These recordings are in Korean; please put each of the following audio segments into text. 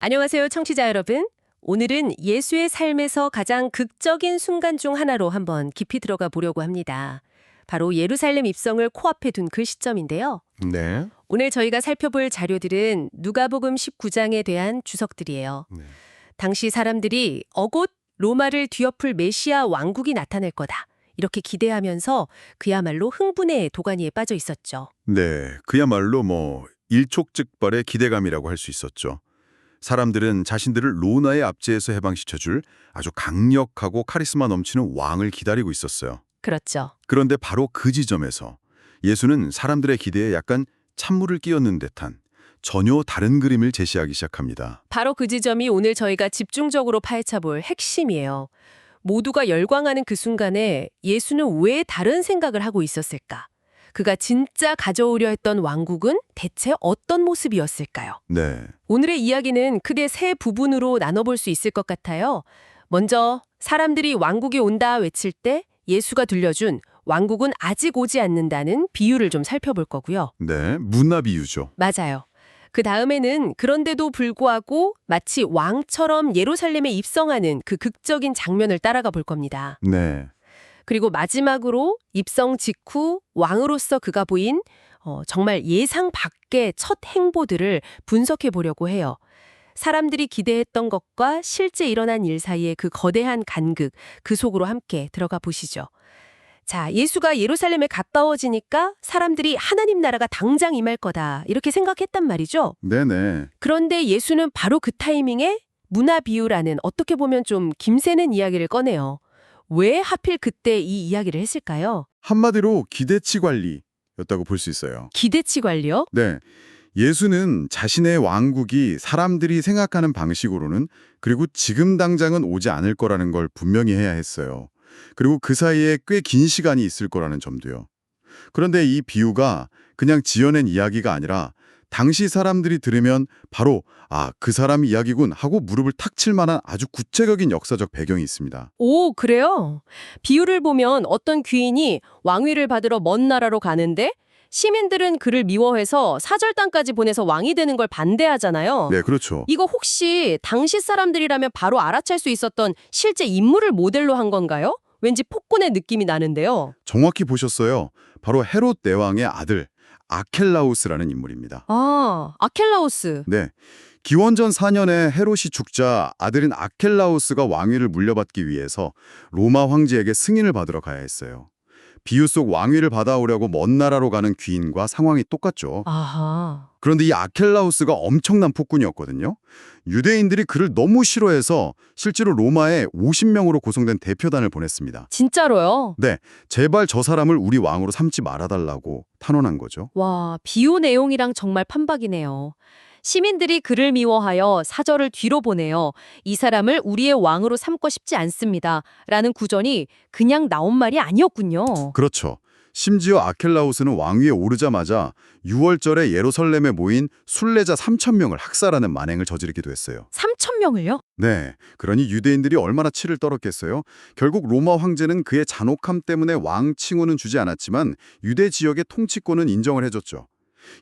안녕하세요, 청취자 여러분. 오늘은 예수의 삶에서 가장 극적인 순간 중 하나로 한번 깊이 들어가 보려고 합니다. 바로 예루살렘 입성을 코앞에 둔 그 시점인데요. 네. 오늘 저희가 살펴볼 자료들은 누가복음 19장에 대한 주석들이에요. 네. 당시 사람들이 어곧 로마를 뒤엎을 메시아 왕국이 나타날 거다. 이렇게 기대하면서 그야말로 흥분의 도가니에 빠져 있었죠. 네. 그야말로 뭐 일촉즉발의 기대감이라고 할 수 있었죠. 사람들은 자신들을 로나의 압제에서 해방시켜줄 아주 강력하고 카리스마 넘치는 왕을 기다리고 있었어요. 그렇죠. 그런데 바로 그 지점에서 예수는 사람들의 기대에 약간 찬물을 끼얹는 듯한 전혀 다른 그림을 제시하기 시작합니다. 바로 그 지점이 오늘 저희가 집중적으로 파헤쳐 볼 핵심이에요. 모두가 열광하는 그 순간에 예수는 왜 다른 생각을 하고 있었을까? 그가 진짜 가져오려 했던 왕국은 대체 어떤 모습이었을까요? 네. 오늘의 이야기는 크게 세 부분으로 나눠볼 수 있을 것 같아요. 먼저 사람들이 왕국이 온다 외칠 때 예수가 들려준 왕국은 아직 오지 않는다는 비유를 좀 살펴볼 거고요. 네. 문화 비유죠. 맞아요. 그 다음에는 그런데도 불구하고 마치 왕처럼 예루살렘에 입성하는 그 극적인 장면을 따라가 볼 겁니다. 네. 그리고 마지막으로 입성 직후 왕으로서 그가 보인 어, 정말 예상 밖의 첫 행보들을 분석해 보려고 해요. 사람들이 기대했던 것과 실제 일어난 일 사이의 그 거대한 간극, 그 속으로 함께 들어가 보시죠. 자, 예수가 예루살렘에 가까워지니까 사람들이 하나님 나라가 당장 임할 거다. 이렇게 생각했단 말이죠. 네네. 그런데 예수는 바로 그 타이밍에 문화 비유라는 어떻게 보면 좀 김새는 이야기를 꺼내요. 왜 하필 그때 이 이야기를 했을까요? 한마디로 기대치 관리였다고 볼 수 있어요. 기대치 관리요? 네. 예수는 자신의 왕국이 사람들이 생각하는 방식으로는 그리고 지금 당장은 오지 않을 거라는 걸 분명히 해야 했어요. 그리고 그 사이에 꽤 긴 시간이 있을 거라는 점도요. 그런데 이 비유가 그냥 지어낸 이야기가 아니라 당시 사람들이 들으면 바로 아, 그 사람 이야기군 하고 무릎을 탁 칠 만한 아주 구체적인 역사적 배경이 있습니다. 오, 그래요? 비유를 보면 어떤 귀인이 왕위를 받으러 먼 나라로 가는데 시민들은 그를 미워해서 사절단까지 보내서 왕이 되는 걸 반대하잖아요. 네, 그렇죠. 이거 혹시 당시 사람들이라면 바로 알아챌 수 있었던 실제 인물을 모델로 한 건가요? 왠지 폭군의 느낌이 나는데요. 정확히 보셨어요. 바로 헤롯 대왕의 아들 아켈라우스라는 인물입니다. 아, 아켈라우스. 네. 기원전 4년에 헤롯이 죽자 아들인 아켈라우스가 왕위를 물려받기 위해서 로마 황제에게 승인을 받으러 가야 했어요. 비유 속 왕위를 받아오려고 먼 나라로 가는 귀인과 상황이 똑같죠. 아하. 그런데 이 아켈라우스가 엄청난 폭군이었거든요. 유대인들이 그를 너무 싫어해서 실제로 로마에 50명으로 구성된 대표단을 보냈습니다. 진짜로요? 네, 제발 저 사람을 우리 왕으로 삼지 말아달라고 탄원한 거죠. 와, 비유 내용이랑 정말 판박이네요. 시민들이 그를 미워하여 사절을 뒤로 보내어 이 사람을 우리의 왕으로 삼고 싶지 않습니다. 라는 구전이 그냥 나온 말이 아니었군요. 그렇죠. 심지어 아켈라우스는 왕위에 오르자마자 6월절에 예루살렘에 모인 순례자 3천 명을 학살하는 만행을 저지르기도 했어요. 3천 명을요? 네, 그러니 유대인들이 얼마나 치를 떨었겠어요? 결국 로마 황제는 그의 잔혹함 때문에 왕 칭호는 주지 않았지만 유대 지역의 통치권은 인정을 해줬죠.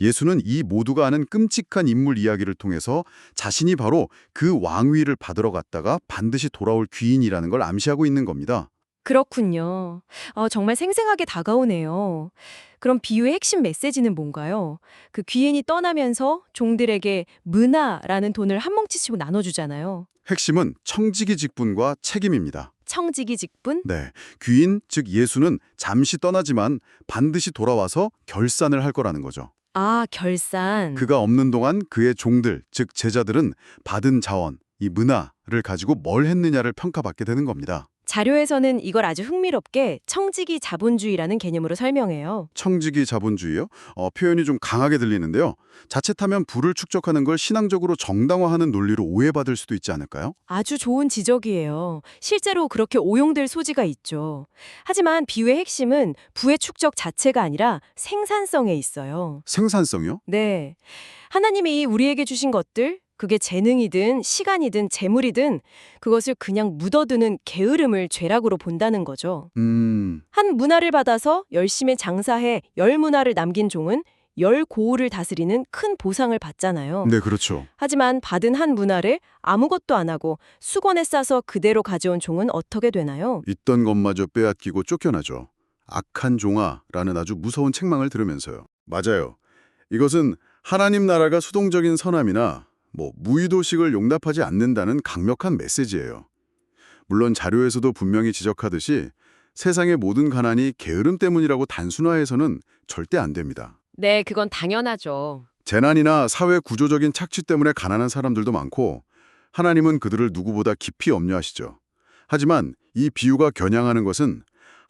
예수는 이 모두가 아는 끔찍한 인물 이야기를 통해서 자신이 바로 그 왕위를 받으러 갔다가 반드시 돌아올 귀인이라는 걸 암시하고 있는 겁니다. 그렇군요. 어, 정말 생생하게 다가오네요. 그럼 비유의 핵심 메시지는 뭔가요? 그 귀인이 떠나면서 종들에게 문화라는 돈을 한 뭉치씩 나눠주잖아요. 핵심은 청지기 직분과 책임입니다. 청지기 직분? 네, 귀인, 즉 예수는 잠시 떠나지만 반드시 돌아와서 결산을 할 거라는 거죠. 아, 결산. 그가 없는 동안 그의 종들, 즉 제자들은 받은 자원, 이 문화를 가지고 뭘 했느냐를 평가받게 되는 겁니다. 자료에서는 이걸 아주 흥미롭게 청지기 자본주의라는 개념으로 설명해요. 청지기 자본주의요? 어, 표현이 좀 강하게 들리는데요. 자칫하면 부를 축적하는 걸 신앙적으로 정당화하는 논리로 오해받을 수도 있지 않을까요? 아주 좋은 지적이에요. 실제로 그렇게 오용될 소지가 있죠. 하지만 비유의 핵심은 부의 축적 자체가 아니라 생산성에 있어요. 생산성이요? 네. 하나님이 우리에게 주신 것들, 그게 재능이든 시간이든 재물이든 그것을 그냥 묻어두는 게으름을 죄락으로 본다는 거죠. 음, 한 문화를 받아서 열심히 장사해 열 문화를 남긴 종은 열 고을을 다스리는 큰 보상을 받잖아요. 네, 그렇죠. 하지만 받은 한 문화를 아무것도 안 하고 수건에 싸서 그대로 가져온 종은 어떻게 되나요? 있던 것마저 빼앗기고 쫓겨나죠. 악한 종아라는 아주 무서운 책망을 들으면서요. 맞아요. 이것은 하나님 나라가 수동적인 선함이나 뭐 무의도식을 용납하지 않는다는 강력한 메시지예요. 물론 자료에서도 분명히 지적하듯이 세상의 모든 가난이 게으름 때문이라고 단순화해서는 절대 안 됩니다. 네, 그건 당연하죠. 재난이나 사회 구조적인 착취 때문에 가난한 사람들도 많고 하나님은 그들을 누구보다 깊이 염려하시죠. 하지만 이 비유가 겨냥하는 것은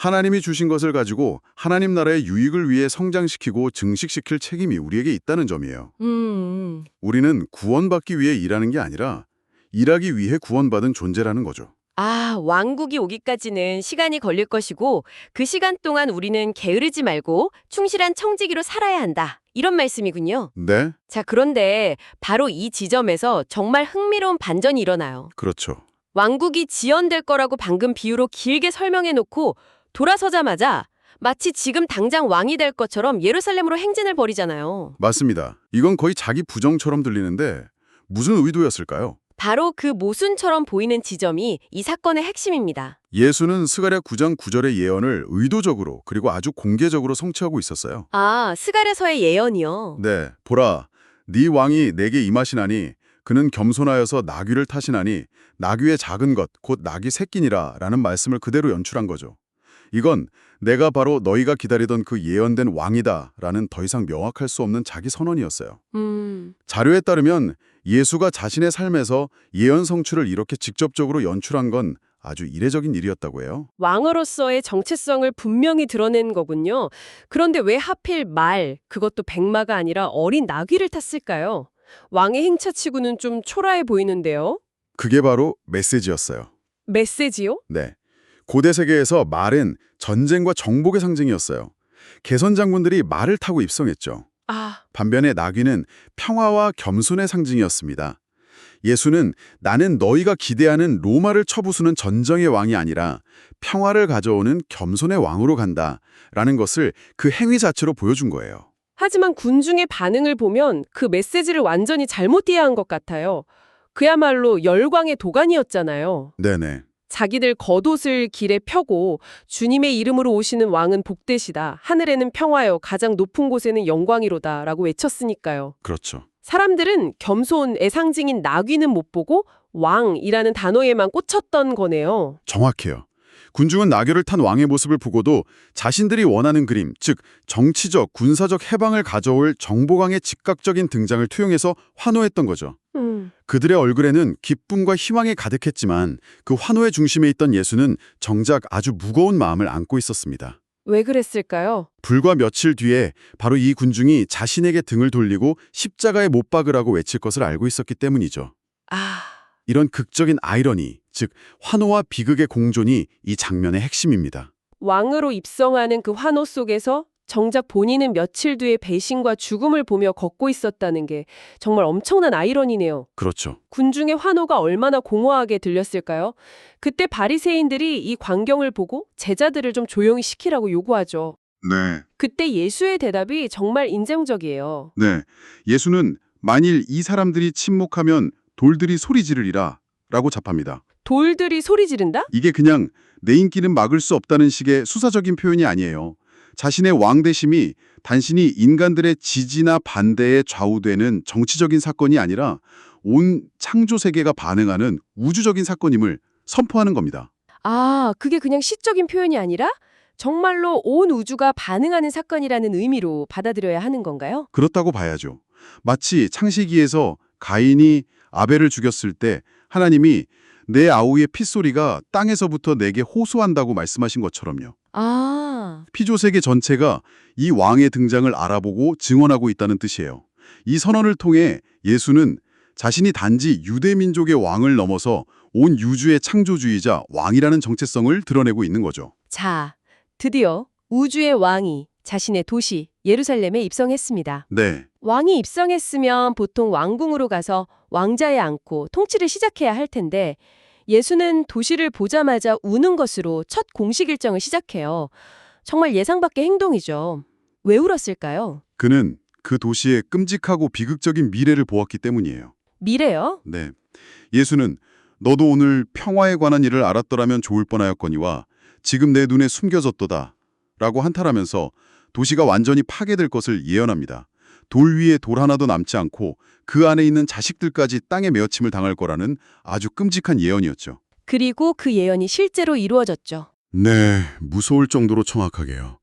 하나님이 주신 것을 가지고 하나님 나라의 유익을 위해 성장시키고 증식시킬 책임이 우리에게 있다는 점이에요. 음, 우리는 구원받기 위해 일하는 게 아니라 일하기 위해 구원받은 존재라는 거죠. 아, 왕국이 오기까지는 시간이 걸릴 것이고 그 시간 동안 우리는 게으르지 말고 충실한 청지기로 살아야 한다. 이런 말씀이군요. 네, 자, 그런데 바로 이 지점에서 정말 흥미로운 반전이 일어나요. 그렇죠. 왕국이 지연될 거라고 방금 비유로 길게 설명해 놓고 돌아서자마자 마치 지금 당장 왕이 될 것처럼 예루살렘으로 행진을 벌이잖아요. 맞습니다. 이건 거의 자기 부정처럼 들리는데 무슨 의도였을까요? 바로 그 모순처럼 보이는 지점이 이 사건의 핵심입니다. 예수는 스가랴 9장 9절의 예언을 의도적으로 그리고 아주 공개적으로 성취하고 있었어요. 아, 스갈에서의 예언이요. 네, 보라, 네 왕이 내게 임하시나니 그는 겸손하여서 나귀를 타시나니 나귀의 작은 것 곧 나귀 새끼니라 라는 말씀을 그대로 연출한 거죠. 이건 내가 바로 너희가 기다리던 그 예언된 왕이다 라는 더 이상 명확할 수 없는 자기 선언이었어요. 음, 자료에 따르면 예수가 자신의 삶에서 예언 성취를 이렇게 직접적으로 연출한 건 아주 이례적인 일이었다고 해요. 왕으로서의 정체성을 분명히 드러낸 거군요. 그런데 왜 하필 말, 그것도 백마가 아니라 어린 나귀를 탔을까요? 왕의 행차치고는 좀 초라해 보이는데요. 그게 바로 메시지였어요. 메시지요? 네. 고대 세계에서 말은 전쟁과 정복의 상징이었어요. 개선 장군들이 말을 타고 입성했죠. 아, 반면에 나귀는 평화와 겸손의 상징이었습니다. 예수는 나는 너희가 기대하는 로마를 쳐부수는 전정의 왕이 아니라 평화를 가져오는 겸손의 왕으로 간다 라는 것을 그 행위 자체로 보여준 거예요. 하지만 군중의 반응을 보면 그 메시지를 완전히 잘못 이해한 것 같아요. 그야말로 열광의 도가니였잖아요. 네네. 자기들 겉옷을 길에 펴고 주님의 이름으로 오시는 왕은 복되시다. 하늘에는 평화요. 가장 높은 곳에는 영광이로다. 라고 외쳤으니까요. 그렇죠. 사람들은 겸손의 상징인 나귀는 못 보고 왕이라는 단어에만 꽂혔던 거네요. 정확해요. 군중은 나귀를 탄 왕의 모습을 보고도 자신들이 원하는 그림, 즉 정치적, 군사적 해방을 가져올 정보광의 즉각적인 등장을 투영해서 환호했던 거죠. 음. 그들의 얼굴에는 기쁨과 희망이 가득했지만 그 환호의 중심에 있던 예수는 정작 아주 무거운 마음을 안고 있었습니다. 왜 그랬을까요? 불과 며칠 뒤에 바로 이 군중이 자신에게 등을 돌리고 십자가에 못 박으라고 외칠 것을 알고 있었기 때문이죠. 아, 이런 극적인 아이러니, 즉 환호와 비극의 공존이 이 장면의 핵심입니다. 왕으로 입성하는 그 환호 속에서 정작 본인은 며칠 뒤에 배신과 죽음을 보며 걷고 있었다는 게 정말 엄청난 아이러니네요. 그렇죠. 군중의 환호가 얼마나 공허하게 들렸을까요? 그때 바리새인들이 이 광경을 보고 제자들을 좀 조용히 시키라고 요구하죠. 네. 그때 예수의 대답이 정말 인정적이에요. 네. 예수는 만일 이 사람들이 침묵하면 돌들이 소리 지르리라 라고 답합니다. 돌들이 소리 지른다? 이게 그냥 내 인기는 막을 수 없다는 식의 수사적인 표현이 아니에요. 자신의 왕대심이 단순히 인간들의 지지나 반대에 좌우되는 정치적인 사건이 아니라 온 창조 세계가 반응하는 우주적인 사건임을 선포하는 겁니다. 아, 그게 그냥 시적인 표현이 아니라 정말로 온 우주가 반응하는 사건이라는 의미로 받아들여야 하는 건가요? 그렇다고 봐야죠. 마치 창세기에서 가인이 아벨을 죽였을 때 하나님이 내 아우의 핏소리가 땅에서부터 내게 호소한다고 말씀하신 것처럼요. 아, 피조 세계 전체가 이 왕의 등장을 알아보고 증언하고 있다는 뜻이에요. 이 선언을 통해 예수는 자신이 단지 유대 민족의 왕을 넘어서 온 유주의 창조주의자 왕이라는 정체성을 드러내고 있는 거죠. 자, 드디어 우주의 왕이 자신의 도시 예루살렘에 입성했습니다. 네, 왕이 입성했으면 보통 왕궁으로 가서 왕자에 앉고 통치를 시작해야 할 텐데 예수는 도시를 보자마자 우는 것으로 첫 공식 일정을 시작해요. 정말 예상 밖의 행동이죠. 왜 울었을까요? 그는 그 도시의 끔찍하고 비극적인 미래를 보았기 때문이에요. 미래요? 네. 예수는 너도 오늘 평화에 관한 일을 알았더라면 좋을 뻔하였거니와 지금 내 눈에 숨겨졌도다 라고 한탄하면서 도시가 완전히 파괴될 것을 예언합니다. 돌 위에 돌 하나도 남지 않고 그 안에 있는 자식들까지 땅에 메어침을 당할 거라는 아주 끔찍한 예언이었죠. 그리고 그 예언이 실제로 이루어졌죠. 네, 무서울 정도로 정확하게요.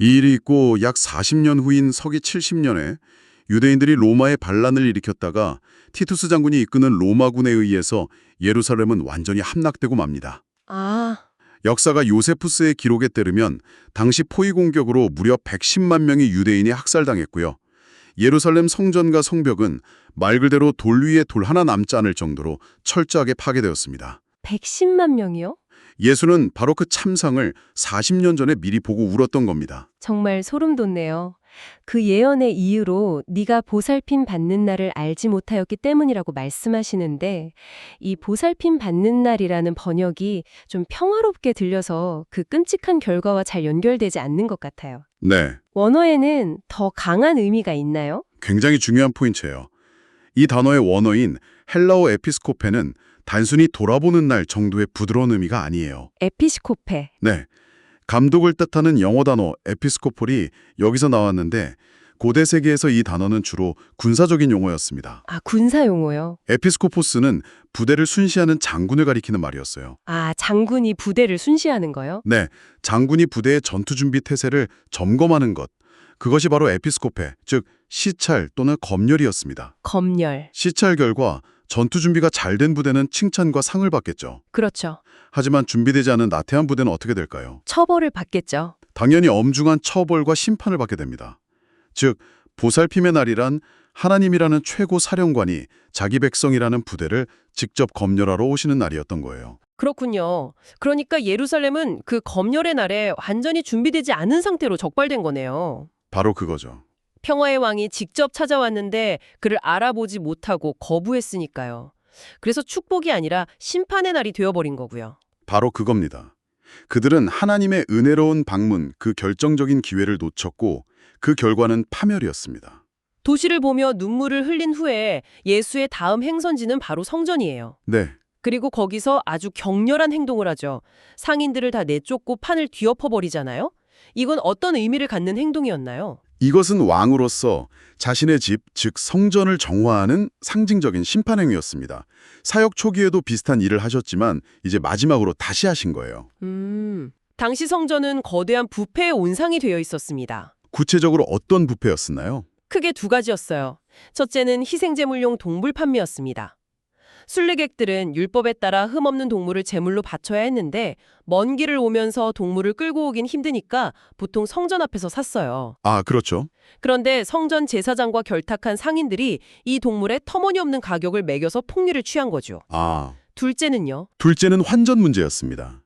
이 일이 있고 약 40년 후인 서기 70년에 유대인들이 로마에 반란을 일으켰다가 티투스 장군이 이끄는 로마군에 의해서 예루살렘은 완전히 함락되고 맙니다. 아, 역사가 요세푸스의 기록에 따르면 당시 포위 공격으로 무려 110만 명의 유대인이 학살당했고요. 예루살렘 성전과 성벽은 말 그대로 돌 위에 돌 하나 남지 않을 정도로 철저하게 파괴되었습니다. 110만 명이요? 예수는 바로 그 참상을 40년 전에 미리 보고 울었던 겁니다. 정말 소름 돋네요. 그 예언의 이유로 네가 보살핌 받는 날을 알지 못하였기 때문이라고 말씀하시는데 이 보살핌 받는 날이라는 번역이 좀 평화롭게 들려서 그 끔찍한 결과와 잘 연결되지 않는 것 같아요. 네, 원어에는 더 강한 의미가 있나요? 굉장히 중요한 포인트예요. 이 단어의 원어인 헬라어 에피스코페는 단순히 돌아보는 날 정도의 부드러운 의미가 아니에요. 에피스코페. 네. 감독을 뜻하는 영어 단어 에피스코폴이 여기서 나왔는데 고대 세계에서 이 단어는 주로 군사적인 용어였습니다. 아, 군사 용어요. 에피스코포스는 부대를 순시하는 장군을 가리키는 말이었어요. 아, 장군이 부대를 순시하는 거요? 네, 장군이 부대의 전투 준비 태세를 점검하는 것. 그것이 바로 에피스코페, 즉 시찰 또는 검열이었습니다. 검열. 시찰 결과 전투 준비가 잘 된 부대는 칭찬과 상을 받겠죠. 그렇죠. 하지만 준비되지 않은 나태한 부대는 어떻게 될까요? 처벌을 받겠죠. 당연히 엄중한 처벌과 심판을 받게 됩니다. 즉, 보살핌의 날이란 하나님이라는 최고 사령관이 자기 백성이라는 부대를 직접 검열하러 오시는 날이었던 거예요. 그렇군요. 그러니까 예루살렘은 그 검열의 날에 완전히 준비되지 않은 상태로 적발된 거네요. 바로 그거죠. 평화의 왕이 직접 찾아왔는데 그를 알아보지 못하고 거부했으니까요. 그래서 축복이 아니라 심판의 날이 되어버린 거고요. 바로 그겁니다. 그들은 하나님의 은혜로운 방문, 그 결정적인 기회를 놓쳤고 그 결과는 파멸이었습니다. 도시를 보며 눈물을 흘린 후에 예수의 다음 행선지는 바로 성전이에요. 네, 그리고 거기서 아주 격렬한 행동을 하죠. 상인들을 다 내쫓고 판을 뒤엎어버리잖아요. 이건 어떤 의미를 갖는 행동이었나요? 이것은 왕으로서 자신의 집, 즉 성전을 정화하는 상징적인 심판 행위였습니다. 사역 초기에도 비슷한 일을 하셨지만 이제 마지막으로 다시 하신 거예요. 음, 당시 성전은 거대한 부패의 온상이 되어 있었습니다. 구체적으로 어떤 부패였었나요? 크게 두 가지였어요. 첫째는 희생제물용 동물 판매였습니다. 순례객들은 율법에 따라 흠없는 동물을 제물로 바쳐야 했는데 먼 길을 오면서 동물을 끌고 오긴 힘드니까 보통 성전 앞에서 샀어요. 아, 그렇죠. 그런데 성전 제사장과 결탁한 상인들이 이 동물에 터무니없는 가격을 매겨서 폭리를 취한 거죠. 아, 둘째는요. 둘째는 환전 문제였습니다.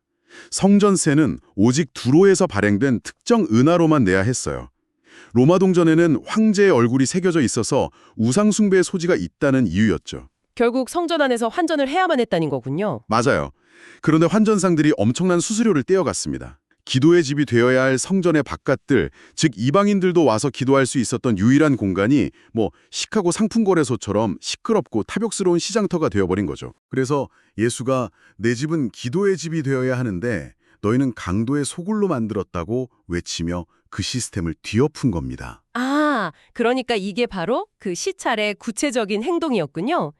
성전세는 오직 두로에서 발행된 특정 은하로만 내야 했어요. 로마 동전에는 황제의 얼굴이 새겨져 있어서 우상숭배의 소지가 있다는 이유였죠. 결국 성전 안에서 환전을 해야만 했다는 거군요. 맞아요. 그런데 환전상들이 엄청난 수수료를 떼어갔습니다. 기도의 집이 되어야 할 성전의 바깥들, 즉 이방인들도 와서 기도할 수 있었던 유일한 공간이 뭐 시카고 상품거래소처럼 시끄럽고 탐욕스러운 시장터가 되어버린 거죠. 그래서 예수가 내 집은 기도의 집이 되어야 하는데 너희는 강도의 소굴로 만들었다고 외치며 그 시스템을 뒤엎은 겁니다. 아, 그러니까 이게 바로 그 시찰의 구체적인 행동이었군요.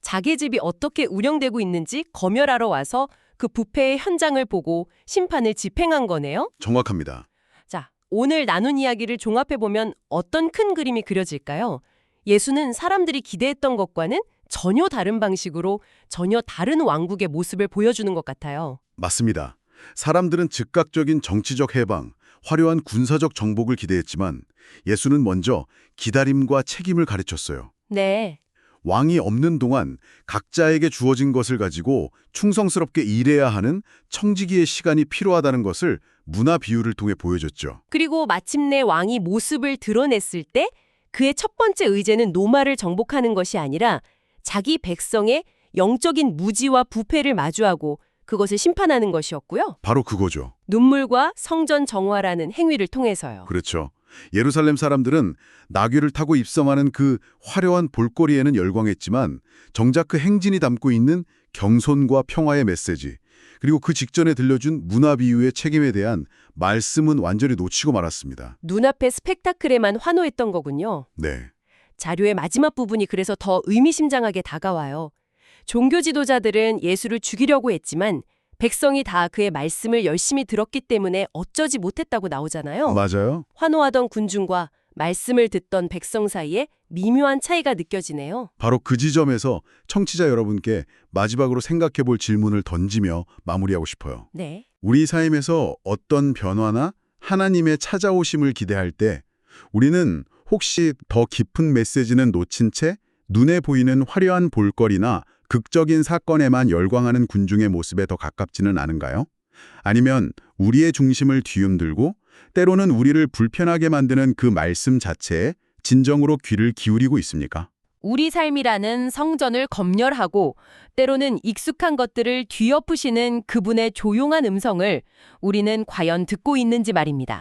자기 집이 어떻게 운영되고 있는지 검열하러 와서 그 부패의 현장을 보고 심판을 집행한 거네요. 정확합니다. 자, 오늘 나눈 이야기를 종합해보면 어떤 큰 그림이 그려질까요? 예수는 사람들이 기대했던 것과는 전혀 다른 방식으로 전혀 다른 왕국의 모습을 보여주는 것 같아요. 맞습니다. 사람들은 즉각적인 정치적 해방, 화려한 군사적 정복을 기대했지만 예수는 먼저 기다림과 책임을 가르쳤어요. 네. 왕이 없는 동안 각자에게 주어진 것을 가지고 충성스럽게 일해야 하는 청지기의 시간이 필요하다는 것을 문화 비유를 통해 보여줬죠. 그리고 마침내 왕이 모습을 드러냈을 때 그의 첫 번째 의제는 노마를 정복하는 것이 아니라 자기 백성의 영적인 무지와 부패를 마주하고 그것을 심판하는 것이었고요. 바로 그거죠. 눈물과 성전 정화라는 행위를 통해서요. 그렇죠. 예루살렘 사람들은 나귀를 타고 입성하는 그 화려한 볼거리에는 열광했지만 정작 그 행진이 담고 있는 경손과 평화의 메시지 그리고 그 직전에 들려준 문화 비유의 책임에 대한 말씀은 완전히 놓치고 말았습니다. 눈앞의 스펙타클에만 환호했던 거군요. 네. 자료의 마지막 부분이 그래서 더 의미심장하게 다가와요. 종교 지도자들은 예수를 죽이려고 했지만 백성이 다 그의 말씀을 열심히 들었기 때문에 어쩌지 못했다고 나오잖아요. 맞아요. 환호하던 군중과 말씀을 듣던 백성 사이에 미묘한 차이가 느껴지네요. 바로 그 지점에서 청취자 여러분께 마지막으로 생각해 볼 질문을 던지며 마무리하고 싶어요. 네. 우리 삶에서 어떤 변화나 하나님의 찾아오심을 기대할 때 우리는 혹시 더 깊은 메시지는 놓친 채 눈에 보이는 화려한 볼거리나 극적인 사건에만 열광하는 군중의 모습에 더 가깝지는 않은가요? 아니면 우리의 중심을 뒤흔들고 때로는 우리를 불편하게 만드는 그 말씀 자체에 진정으로 귀를 기울이고 있습니까? 우리 삶이라는 성전을 검열하고 때로는 익숙한 것들을 뒤엎으시는 그분의 조용한 음성을 우리는 과연 듣고 있는지 말입니다.